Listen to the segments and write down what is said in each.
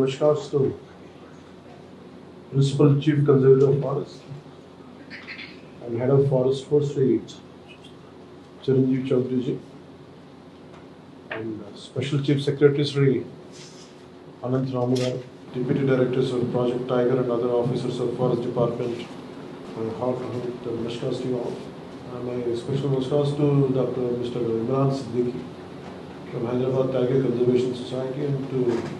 namaskars to Principal Chief Conservator of Forest and Head of Forest Force Sri Chiranjeev Chaudhary and uh, Special Chief Secretary Sri Anant Ramugar, Deputy Directors of Project Tiger and other officers of Forest Department. My heartfelt namaskars to you all. And my special namaskars to Dr. Mr. Imran Siddiqui from Hyderabad Tiger Conservation Society and to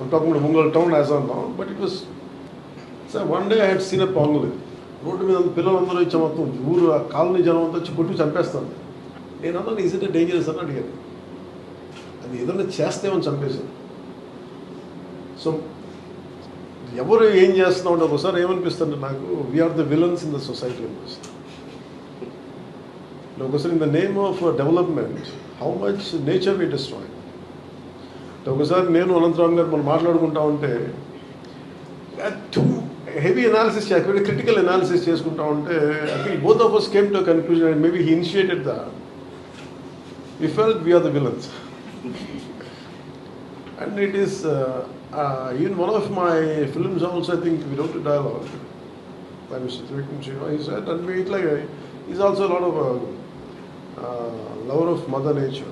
I'm talking about Ungol town as of now, but it was. So one day I had seen a road మీద పిల్లలందరూ ఇచ్చే మొత్తం ఊరు ఆ colony జనం అంతా వచ్చి కొట్టి చంపేస్తాను నేను అన్నాను ఈజ్ ఇట్ డేంజరస్ అని అడిగాను అది ఏదైనా చేస్తేమని చంపేశాను సో ఎవరు ఏం చేస్తున్నాం అంటే ఒకసారి ఏమనిపిస్తుంది నాకు? We are the villains in the society అనిపిస్తుంది. ఒకసారి in the name of development how much nature we destroyed ఒకసారి నేను అనంతరామ్ గారు మనం మాట్లాడుకుంటా ఉంటే too heavy analysis very critical analysis చేసుకుంటా ఉంటే I think both of us came to conclusion and maybe he initiated the we felt we're the villains and it is even one of my films also I think we wrote dialogue by Mr. Trivikram Shiva. He said, and we like, he's also a lot of a uh, lover of Mother Nature.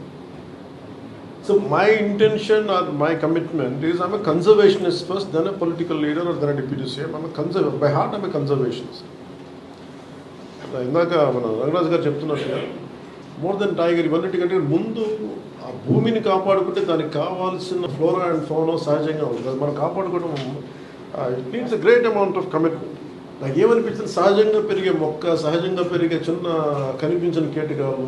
so my intention or my commitment is I'm conservationist first then a political leader or then deputy CM I'm conserve by heart I'm conservationist ఇందాక మన రంగరాజు గారు చెప్తున్నట్టుగా more than tiger ఇవన్నిటికంటే ముందు ఆ భూమిని కాపాడుకుంటే దానికి కావాల్సిన flora and ఫోనో సహజంగా ఉంటుంది. అది మనం కాపాడుకోవడం it means a great amount of commitment నాకు ఏమనిపించింది? సహజంగా పెరిగే మొక్క సహజంగా పెరిగే చిన్న కనిపించిన కేటకాలు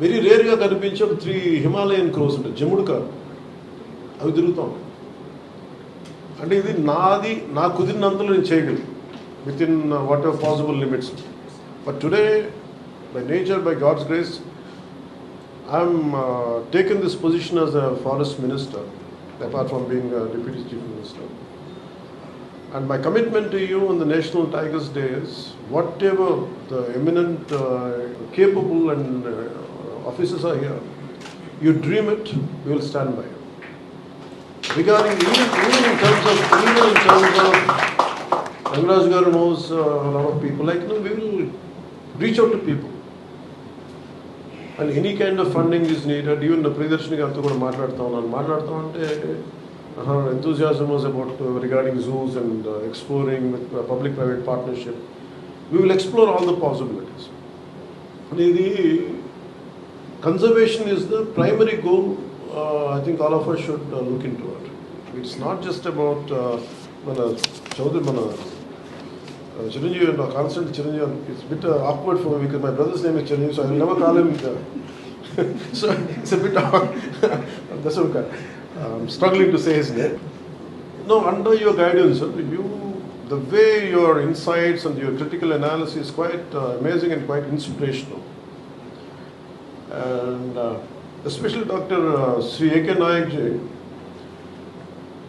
వెరీ రేర్గా కనిపించే ఒక త్రీ హిమాలయన్ క్రోస్ ఉంటాయి జముడు కాదు. అవి తిరుగుతూ. ఉంటాయి అంటే ఇది నాది నా కుదిరినంతలో నేను చేయగలను. Within whatever possible limits but today by nature by God's grace I'm taken this position as a forest minister apart from being deputy chief minister And my commitment to you on the National Tigers Day is whatever the eminent, uh, capable, and uh, officers are here, you dream it, we will stand by you. Regarding even, even in terms of even in terms of Rangraj Garu knows uh, a lot of people. Like you know, we will reach out to people. And any kind of funding is needed. Even the Pridarshini గారితో కూడా మాట్లాడుతూ ఉన్నాను మాట్లాడుతూ ఉంటే her enthusiasm was about uh, regarding zoos and uh, exploring with uh, public-private partnership. We will explore all the possibilities. ఇది conservation is the primary goal. Uh, I think all of us should uh, look into it. It's not just about uh, మన చౌదరి మన uh, Chiranjeevi, no, constant Chiranjeevi. It's a bit uh, awkward for me because my brother's name is Chiranjeevi, so I will never call him. Uh, so it's a bit awkward. That's okay. I'm struggling to say his name. No, under your guidance, sir, you, the way your insights and your critical analysis is quite uh, amazing and quite inspirational. And uh, especially Dr. Uh, Sri A.K. Nayak ji,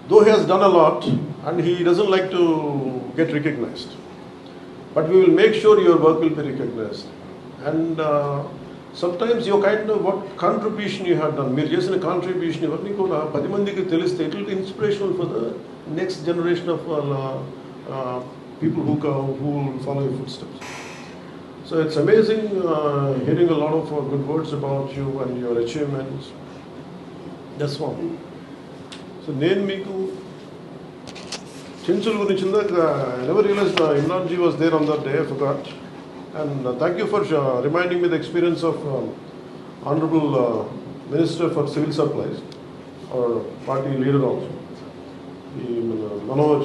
though he has done a lot and he doesn't like to get recognized, but we will make sure your work will be recognized. And uh, sometimes your kind of what contribution you have done, మీరు చేసిన contribution ఇవన్నీ కూడా పది మందికి తెలిస్తే it will be inspirational for the next generation of people who who follow you footsteps So it's amazing uh, hearing a lot of uh, good words about you and your achievements. That's one. So నేను మీకు చెంచుల గురించి ఇందాక I never realise Imran ji was there on that day forgot and thank you for reminding me the experience of honourable minister for civil supplies or party leader also ఈ మన Manohar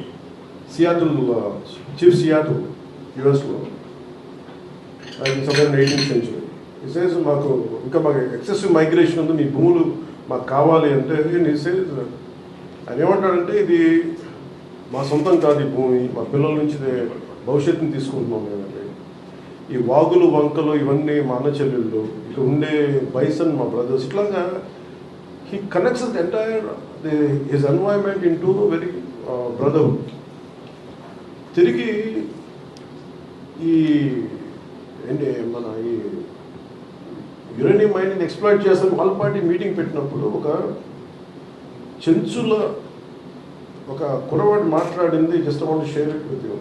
Seattle chief Seattle యుఎస్లో somewhere eighteenth century ఇసేజ్ మాకు ఇంకా మాకు excessive migration ఉంది మీ భూములు మాకు కావాలి అంటే ఇసేజ్ ఆయన ఏమంటాడంటే ఇది మా సొంతం కాదు ఈ భూమి మా పిల్లల నుంచి భవిష్యత్తుని తీసుకుంటున్నాం మేమంటే ఈ వాగులు వంకలు ఇవన్నీ మా అన్న చెల్లెళ్ళు ఇక్కడ ఉండే బైసన్ మా బ్రదర్స్ ఇట్లాగా he connects entire entire his environment into very brotherhood తిరిగి ఈ ఏంటి మన ఈ యురేనియం మైనింగ్ ఎక్స్ప్లాయిట్ చేస్తాను వాళ్ళ పార్టీ మీటింగ్ పెట్టినప్పుడు ఒక చెంచుల ఒక కురవాడు మాట్లాడింది జస్ట్ వాళ్ళు షేర్ విత్ యూ.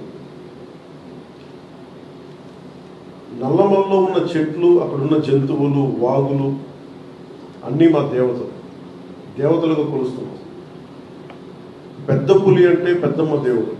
నల్లమల్లో ఉన్న చెట్లు అక్కడ ఉన్న జంతువులు వాగులు అన్నీ మా దేవతలు. దేవతలుగా కొలుస్తున్నాం. పెద్ద పులి అంటే పెద్దమ్మ దేవుడు.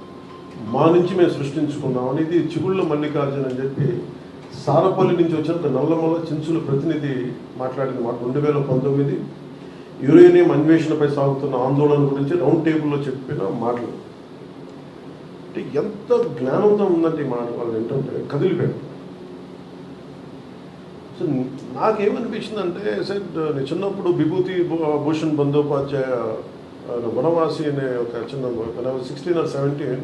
మా నుంచి మేము సృష్టించుకున్నాం అనేది చిగుళ్ళ మల్లికార్జున అని చెప్పి సారపల్లి నుంచి వచ్చిన నల్లమల్ల చించుల ప్రతినిధి మాట్లాడిన మాట రెండు వేల పంతొమ్మిది. యురేనియం అన్వేషణపై సాగుతున్న ఆందోళన గురించి రౌండ్ టేబుల్లో చెప్పిన మాటలు. అంటే ఎంత జ్ఞానంతో ఉందంటే ఈ మాట వాళ్ళు ఏంటంటే కదిలిపోయాడు సో నాకేమనిపించిందంటే సార్ నేను చిన్నప్పుడు విభూతి భూషణ్ బందోపాధ్యాయ వనవాసి అనే ఒక చిన్న సిక్స్టీన్ ఆర్ సెవెంటీన్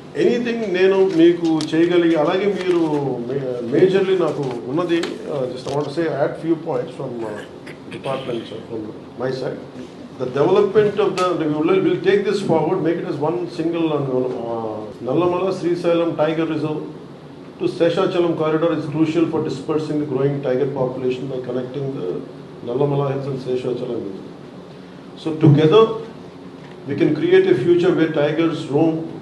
ఎనీథింగ్ నేను మీకు చేయగలిగి అలాగే మీరు మేజర్లీ నాకు ఉన్నది just want say add few points from department from my side the development of the will take this forward make it is one single Nallamala Srisailam tiger reserve to Seshachalam corridor is crucial for dispersing the growing tiger population by connecting the Nallamala Hills and Seshachalam Hills. So together, we can create a future where tigers roam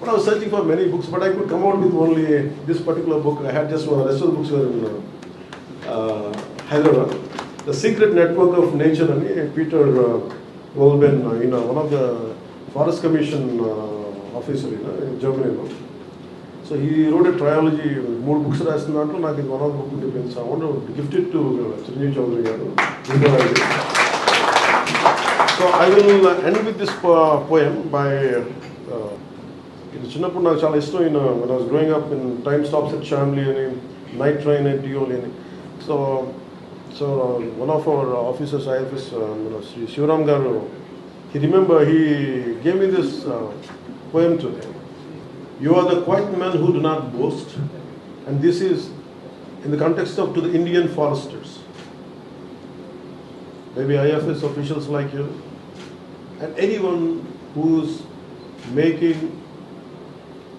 but I was searching for many books but I could come out with only this particular book I had just rest of books Hyderabad the secret network of nature అని Peter వోల్బెన్ ఈయన one of the forest commission officer ఈయన జర్మనీలో so ఈ road trilogy మూడు books రాసిన దాంట్లో నాకు ఇది one of book depends I want gifted to Chiranjeevi Chowdary garu so I will end with this poem by ఇది చిన్నప్పుడు నాకు చాలా ఇష్టం ఈయన when I was growing up in time stops at Shamli అని నైట్ ట్రైన్ ఎట్ డియోలి అని so So uh, one of our officers, IFS, uh, you know, Sri Shivaram Garu, he remember he gave me this uh, poem today. You are the quiet men who do not boast, and this is in the context of to the Indian foresters. Maybe IFS officials like you, and anyone who's making